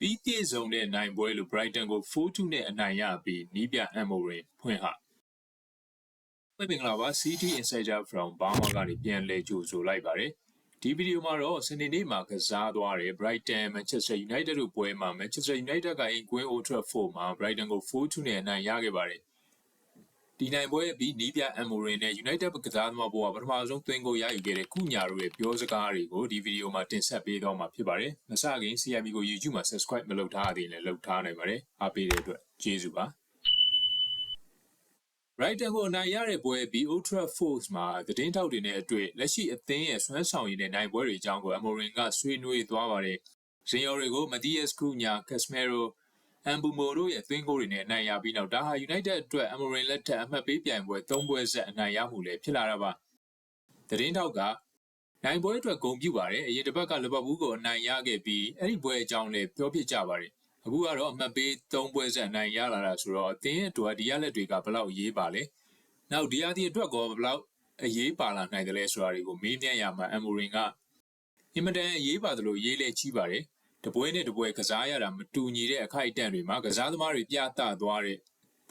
ပြီးပြည့်စုံတဲ့နိုင်ပွဲလို့ Brighton ကို4-2နဲ့အနိုင်ရပြီးနီးပြ Amorim ဖွင့်ဟမင်္ဂလာပါ CT Insider from Burma ကနေပြန်လည်ကြိုဆိုလိုက်ပါတယ်ဒီဗီဒီယိုမှာတော့စနေနေ့မှာကစားသွားတဲ့ Brighton Manchester United တို့ပွဲမှာ Manchester United ကအိမ်ကွင်း Old Trafford မှာ Brighton ကို4-2နဲ့အနိုင်ရခဲ့ပါတယ် ဒီနိုင်ပွဲပြီးနီးပြအမိုရင်နဲ့ United ကစားသမားဘောကပထမဆုံးသွင်းကိုရယူခဲ့တဲ့ကုညာတို့ရဲ့ပြောစကားတွေကိုဒီဗီဒီယိုမှာတင်ဆက်ပေးသွားမှာဖြစ်ပါတယ်။မစခင် CMB ကို YouTube မှာ Subscribe မလုပ်ထားသေးရင်လည်းလုပ်ထားနိုင်ပါတယ်။အားပေးတဲ့အတွက်ကျေးဇူးပါ။ Brighton ကိုအနိုင်ရတဲ့ပွဲပြီး Old Trafford မှာသတင်းထောက်တွေနဲ့အတွေ့လက်ရှိအသင်းရဲ့ဆွမ်းဆောင်ရည်နဲ့နိုင်ပွဲတွေအကြောင်းကိုအမိုရင်ကဆွေးနွေးသွားပါတယ်။ဇင်ယော်တွေကို Matthias Cunha, Casemiro အမ်ဘူမိုတို့ရဲ့သွင်းဂိုးတွေနဲ့အနိုင်ရပြီးနောက်ဒါဟာ United အတွက်အမိုရင်လက်ထက်အမှတ်ပေးပြိုင်ပွဲ၃ပွဲဆက်အနိုင်ရမှုလည်းဖြစ်လာတာပါ။သတင်းထောက်ကနိုင်ပွဲအတွက်ဂုဏ်ပြုပါတယ်အရင်တစ်ပတ်ကလီဗာပူးကိုအနိုင်ရခဲ့ပြီးအဲ့ဒီပွဲအကြောင်းလည်းပြောပြကြပါတယ်။အခုကတော့အမှတ်ပေး၃ပွဲဆက်အနိုင်ရလာတာဆိုတော့အသင်းအတွက်ဒီရလက်တွေကဘယ်လောက်ရေးပါလဲ။နောက်ဒီရသည့်အတွက်ကောဘယ်လောက်အရေးပါလာနိုင်တယ်လဲဆိုတာတွေကိုမေးမြန်းရမှာအမ်မိုရင်ကအင်မတန်အရေးပါတယ်လို့ရေးလဲချီးပါတယ်။ တပွဲနဲ့တပွဲကစားရတာမတူညီတဲ့အခိုက်အတန့်တွေမှာကစားသမားတွေပြသသွားတဲ့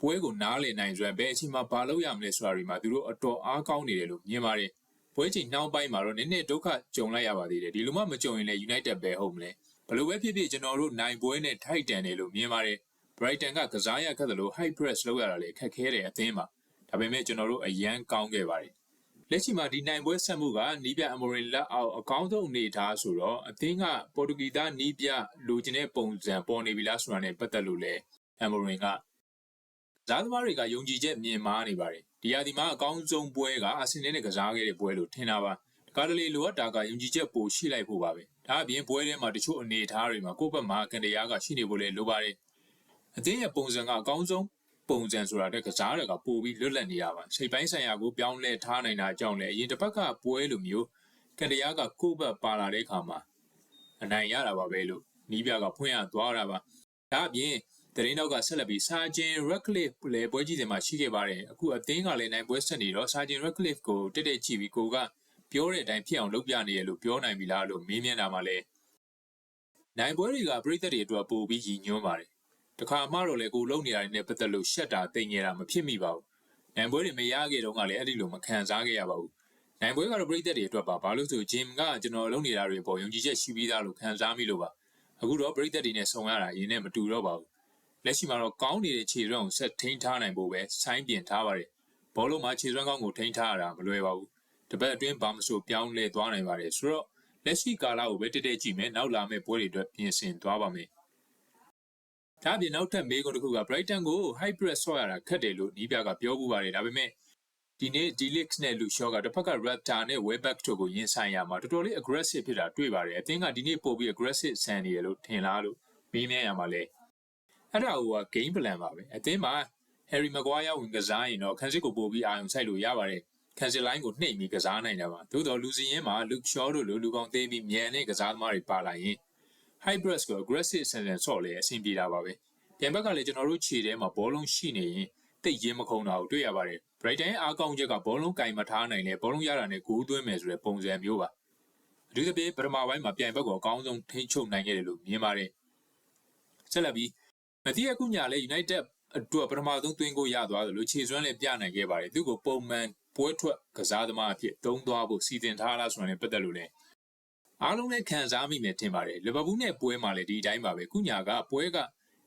ပွဲကိုနားလည်နိုင်စွမ်းဘယ်အချိန်မှာဘာလုပ်ရမလဲဆိုတာတွေမှာသူတို့အတော်အားကောင်းနေတယ်လို့မြင်ပါတယ်ပွဲချိန်နှောင်းပိုင်းမှာတော့နည်းနည်းဒုက္ခကြုံလိုက်ရပါသေးတယ်ဒီလိုမှမကြုံရင်လည်း United ပဲဟုတ်မလဲဘလို့ပဲဖြစ်ဖြစ်ကျွန်တော်တို့နိုင်ပွဲနဲ့ထိုက်တန်တယ်လို့မြင်ပါတယ် Brighton ကကစားရခက်တယ်လို့ high press လုပ်ရတာလေခက်ခဲတယ်အသင်းမှာဒါပေမဲ့ကျွန်တော်တို့အရန်ကောင်းခဲ့ပါတယ် လက်ရှိမှာဒီနိုင်ပွဲဆက်မှုကနီးပြအမိုရင်လက်အောက်အကောင်းဆုံးအနေထားဆိုတော့အသင်းကပေါ်တူဂီသားနီးပြလိုချင်တဲ့ပုံစံပေါ်နေပြီလားဆိုတာနဲ့ပတ်သက်လို့လဲအမိုရင်ကဇာသမားတွေကယုံကြည်ချက်မြင်မာနေပါတယ်ဒီဟာဒီမှာအကောင်းဆုံးပွဲကအာဆင်နယ်နဲ့ကစားခဲ့တဲ့ပွဲလို့ထင်တာပါကားတလေလိုအပ်တာကယုံကြည်ချက်ပိုရှိလိုက်ဖို့ပါပဲဒါအပြင်ပွဲထဲမှာတချို့အနေအထားတွေမှာကိုယ့်ဘက်မှာကန်တရားကရှိနေဖို့လဲလိုပါတယ်အသင်းရဲ့ပုံစံကအကောင်းဆုံး ပုံစံဆိုတာတဲ့ကစားတွေကပိုပြီးလွတ်လပ်နေရပါစိတ်ပိုင်းဆိုင်ရာကိုပြောင်းလဲထားနိုင်တာကြောင့်လည်းအရင်တစ်ပတ်ကပွဲလိုမျိုးကတရားကကိုယ့်ဘက်ပါလာတဲ့အခါမှာအနိုင်ရတာပါပဲလို့နီးပြကဖွင့်ရသွားတာပါဒါအပြင်တရင်တော့ကဆက်လက်ပြီးစာဂျင်ရက်ခလစ်လည်းပွဲကြီးတွေမှာရှိခဲ့ပါတယ်အခုအသင်းကလည်းနိုင်ပွဲဆက်နေတော့စာဂျင်ရက်ခလစ်ကိုတက်တက်ကြည့်ပြီးကိုကပြောတဲ့အတိုင်းဖြစ်အောင်လုပ်ပြနေရလို့ပြောနိုင်ပြီလားလို့မေးမြန်းတာမှလည်းနိုင်ပွဲတွေကပြည်သက်တွေအတွက်ပိုပြီးရည်ညွှန်းပါတယ် တခါမှတော့လေကိုလုံနေရတဲ့ပတ်သက်လို့ရှက်တာတိမ်ငယ်တာမဖြစ်မိပါဘူးနိုင်ပွဲတွေမရခဲ့တော့ကလည်းအဲ့ဒီလိုမခံစားခဲ့ရပါဘူးနိုင်ပွဲကတော့ပြည်သက်တွေအတွက်ပါဘာလို့ဆိုဂျင်ကကျွန်တော်လုံနေတာတွေပေါ်ယုံကြည်ချက်ရှိပြီးသားလို့ခံစားမိလို့ပါအခုတော့ပြည်သက်တွေနဲ့ဆုံရတာရင်းနဲ့မတူတော့ပါဘူးလက်ရှိမှာတော့ကောင်းနေတဲ့ခြေစွမ်းကိုဆက်ထိန်းထားနိုင်ဖို့ပဲဆိုင်းပြင်ထားပါတယ်ဘောလုံးမှာခြေစွမ်းကောင်းကိုထိန်းထားရတာမလွယ်ပါဘူးတပတ်အတွင်းဘာမဆိုပြောင်းလဲသွားနိုင်ပါတယ်ဆိုတော့လက်ရှိကာလကိုပဲတက်တက်ကြည့်မယ်နောက်လာမယ့်ပွဲတွေအတွက်ပြင်ဆင်သွားပါမယ် ဒါပြင်နောက်ထပ်မေးခွန်းတစ်ခုက Brighton ကို high press ဆော့ရတာခက်တယ်လို့နီးပြကပြောပူပါတယ်ဒါပေမဲ့ဒီနေ့ Delix နဲ့ Lucio ကတစ်ဖက်က Raptor နဲ့ Webback တို့ကိုရင်ဆိုင်ရမှာတော်တော်လေး aggressive ဖြစ်တာတွေ့ပါတယ်အသင်းကဒီနေ့ပို့ပြီး aggressive ဆန်နေရလို့ထင်လားလို့မေးမြန်းရမှာလဲအဲ့ဒါက game plan ပါပဲအသင်းမှာ Harry Maguire ဝင်ကစားရင်တော့ခန်းစစ်ကိုပို့ပြီးအာရုံစိုက်လို့ရပါတယ်ခန်းစစ်လိုင်းကိုနှိပ်ပြီးကစားနိုင်တာပါသို့တော်လူစီရင်မှာ Luke Shaw တို့လိုလူကောင်းသေးပြီးမြန်တဲ့ကစားသမားတွေပါလာရင် hybrid ကို aggressive ဆန်ဆန်ဆော့လဲအဆင်ပြေတာပါပဲပြန်ဘက်ကလည်းကျွန်တော်တို့ခြေထဲမှာဘောလုံးရှိနေရင်တိတ်ရင်မခုံတာကိုတွေ့ရပါတယ် Brighton ရဲ့အားကောင်းချက်ကဘောလုံးကင်မထားနိုင်လေဘောလုံးရတာနဲ့ဂိုးသွင်းမယ်ဆိုတဲ့ပုံစံမျိုးပါအထူးသဖြင့်ပထမပိုင်းမှာပြန်ဘက်ကိုအကောင်းဆုံးထိန်းချုပ်နိုင်ခဲ့တယ်လို့မြင်ပါတယ်ဆက်လက်ပြီးမတိယကုညာလည်း United အတွက်ပထမဆုံးသွင်းကိုရသွားတယ်လို့ခြေစွမ်းလည်းပြနိုင်ခဲ့ပါတယ်သူကပုံမှန်ပွဲထွက်ကစားသမားအဖြစ်သုံးသွားဖို့စီစဉ်ထားလားဆိုတာနဲ့ပတ်သက်လို့လည်း အားလုံးလည်းခံစားမိမယ်ထင်ပါတယ်လီဗာပူးနဲ့ပွဲမှာလည်းဒီအတိုင်းပါပဲကုညာကပွဲက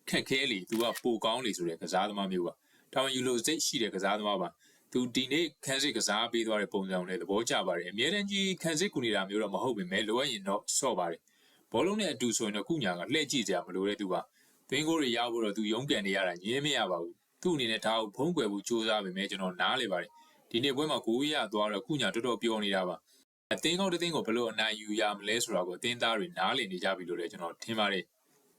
ခက်ခဲလေသူကပိုကောင်းလေဆိုတဲ့ကစားသမားမျိုးပါတာဝန်ယူလို့စိတ်ရှိတဲ့ကစားသမားပါသူဒီနေ့ခန်းစစ်ကစားပေးသွားတဲ့ပုံစံနဲ့သဘောကျပါတယ်အများတန်းကြီးခန်းစစ်ကူနေတာမျိုးတော့မဟုတ်ပေမဲ့လိုအပ်ရင်တော့ဆော့ပါတယ်ဘောလုံးနဲ့အတူဆိုရင်တော့ကုညာကလှည့်ကြည့်ကြမလို့တဲ့သူပါသွင်းကိုတွေရဖို့တော့သူရုံးကန်နေရတာညင်းမရပါဘူးသူ့အနေနဲ့ဒါကိုဖုံးကွယ်ဖို့ကြိုးစားပေမဲ့ကျွန်တော်နားလေပါတယ်ဒီနေ့ပွဲမှာကိုရသွားတော့ကုညာတော်တော်ပြောနေတာပါ အသင်းကောင်းတဲ့သင်းကိုဘယ်လိုအနိုင်ယူရမလဲဆိုတာကိုအသင်းသားတွေနားလည်နေကြပြီလို့လည်းကျွန်တော်ထင်ပါတယ်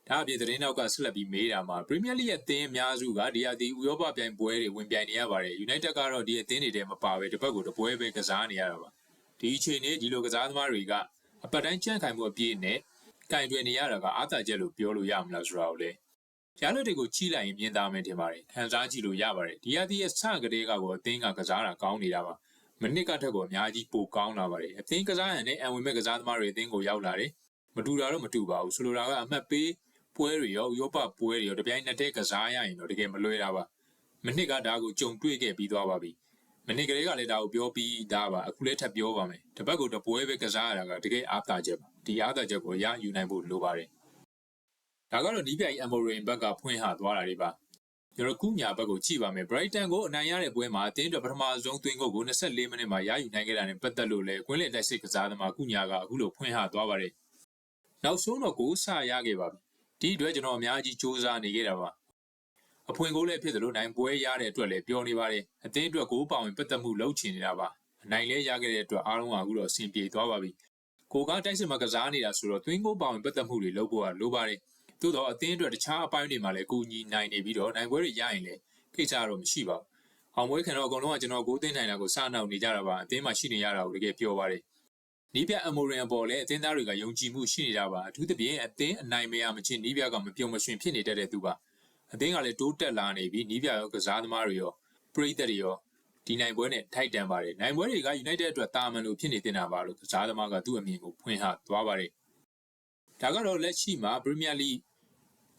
ဒါအပြင်သတင်းနောက်ကဆက်လက်ပြီးမေးတာမှာပရီးမီးယားလိရဲ့အသင်းအများစုကဒီအသင်းဥရောပပြိုင်ပွဲတွေဝင်ပြိုင်နေရပါတယ်။ United ကတော့ဒီအသင်းတွေထဲမပါပဲတစ်ပတ်ကိုတစ်ပွဲပဲကစားနေရတာပါ။ဒီအချိန်နဲ့ဒီလိုကစားသမားတွေကအပတ်တိုင်းကြန့်ခိုင်မှုအပြည့်နဲ့ကင်တွယ်နေရတာကအားသာချက်လို့ပြောလို့ရမလားဆိုတာကိုလည်းရလွတ်တွေကိုကြီးလိုက်ရင်မြင်သားမယ်ထင်ပါတယ်။ခံစားကြည့်လို့ရပါတယ်။ဒီအသင်းရဲ့စကတဲ့ကကိုအသင်းကကစားတာကောင်းနေတာပါ။ မနစ်ကထက်ကိုအများကြီးပိုကောင်းလာပါတယ်။အသင်းကစားရတဲ့အန်ဝင်မဲ့ကစားသမားတွေအသင်းကိုရောက်လာတယ်။မတူတာတော့မတူပါဘူး။ဆိုလိုတာကအမှတ်ပေးပွဲတွေရောဥရောပပွဲတွေရောတပြိုင်နက်တည်းကစားရရင်တော့တကယ်မလွယ်တာပါမနစ်ကဒါကိုကြုံတွေ့ခဲ့ပြီးသွားပါပြီမနစ်ကလေးကလည်းဒါကိုပြောပြီးသားပါအခုလည်းထပ်ပြောပါမယ်တပတ်ကိုတပွဲပဲကစားရတာကတကယ်အားသာချက်ပါဒီအားသာချက်ကိုရယူနိုင်ဖို့လိုပါတယ်ဒါကတော့ဒီပြိုင် Amorim ဘက်ကဖွင့်ဟသွားတာတွေပါ ကျွန်တော်ကုညာဘက်ကိုကြည့်ပါမယ် Brighton ကိုအနိုင်ရတဲ့ပွဲမှာအသင်းအတွက်ပထမဆုံးသွင်းဂုတ်ကို24မိနစ်မှာရယူနိုင်ခဲ့တာနဲ့ပတ်သက်လို့လည်းကွင်းလည်တိုက်စစ်ကစားသမားကုညာကအခုလိုဖွင့်ဟသွားပါတယ်နောက်ဆုံးတော့ကိုစရခဲ့ပါပြီဒီအတွက်ကျွန်တော်အများကြီးစူးစမ်းနေခဲ့တာပါအဖွင့်ကိုလည်းဖြစ်သလိုနိုင်ပွဲရတဲ့အတွက်လည်းပြောနေပါတယ်အသင်းအတွက်ကိုပါဝင်ပတ်သက်မှုလုပ်ချင်နေတာပါအနိုင်လဲရခဲ့တဲ့အတွက်အားလုံးကအခုတော့အဆင်ပြေသွားပါပြီကိုကတိုက်စစ်မှာကစားနေတာဆိုတော့သွင်းကိုပါဝင်ပတ်သက်မှုတွေလုပ်ဖို့ကလိုပါတယ် သို့တော့အသင်းအတွက်တခြားအပိုင်းတွေမှာလည်းကိုညီနိုင်နေပြီးတော့နိုင်ပွဲတွေရရင်လည်းကိစ္စတော့မရှိပါဘူး။အောင်ပွဲခံတော့အကုန်လုံးကကျွန်တော်ကိုသိနိုင်တာကိုစနောက်နေကြတာပါအသင်းမှာရှိနေရတာကိုတကယ်ပြောပါတယ်။နီးပြအမိုရင်ပေါ်လည်းအသင်းသားတွေကယုံကြည်မှုရှိနေတာပါအထူးသဖြင့်အသင်းအနိုင်မရမချင်းနီးပြကမပြုံမရွှင်ဖြစ်နေတတ်တဲ့သူပါ။အသင်းကလည်းတိုးတက်လာနေပြီးနီးပြရောကစားသမားတွေရောပရိသတ်တွေရောဒီနိုင်ပွဲနဲ့ထိုက်တန်ပါတယ်။နိုင်ပွဲတွေက United အတွက်တာမန်လို့ဖြစ်နေတင်တာပါလို့ကစားသမားကသူ့အမြင်ကိုဖွင့်ဟသွားပါတယ်။ဒါကတော့လက်ရှိမှာ Premier League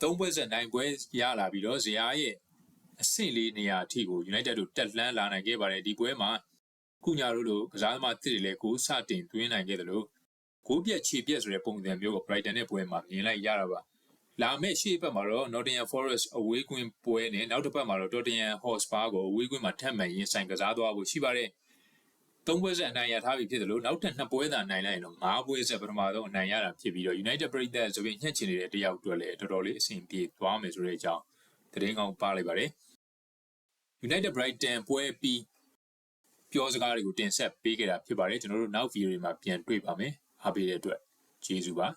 သုံးပွဲဆက်နိုင်ပွဲရလာပြီးတော့ဇယားရဲ့အဆင့်လေးနေရာအထိကို United တို့တက်လှမ်းလာနိုင်ခဲ့ပါတယ်ဒီပွဲမှာကုညာတို့လိုကစားသမားတစ်တွေလည်းကိုစတင်သွင်းနိုင်ခဲ့တယ်လို့ကိုပြက်ခြေပြက်ဆိုတဲ့ပုံစံမျိုးကို Brighton နဲ့ပွဲမှာမြင်လိုက်ရတာပါလာမယ့်ရှေ့ဘက်မှာတော့ Nottingham Forest အဝေးကွင်းပွဲနဲ့နောက်တစ်ပတ်မှာတော့ Tottenham Hotspur ကိုအဝေးကွင်းမှာထပ်မံရင်ဆိုင်ကစားသွားဖို့ရှိပါတယ် သုံးပွဲဆက်အနိုင်ရထားပြီဖြစ်တယ်လို့နောက်ထပ်နှစ်ပွဲသာနိုင်လိုက်ရင်တော့ငါးပွဲဆက်ပထမဆုံးအနိုင်ရတာဖြစ်ပြီးတော့ United ပြည်သက်ဆိုပြီးညှက်ချင်နေတဲ့တယောက်အတွက်လည်းတော်တော်လေးအဆင်ပြေသွားမယ်ဆိုတဲ့အကြောင်းသတင်းကောင်းပါလိုက်ပါတယ် United Brighton ပွဲပြီးပြောစကားတွေကိုတင်ဆက်ပေးခဲ့တာဖြစ်ပါတယ်ကျွန်တော်တို့နောက်ဗီဒီယိုတွေမှာပြန်တွေ့ပါမယ်အားပေးတဲ့အတွက်ကျေးဇူးပါ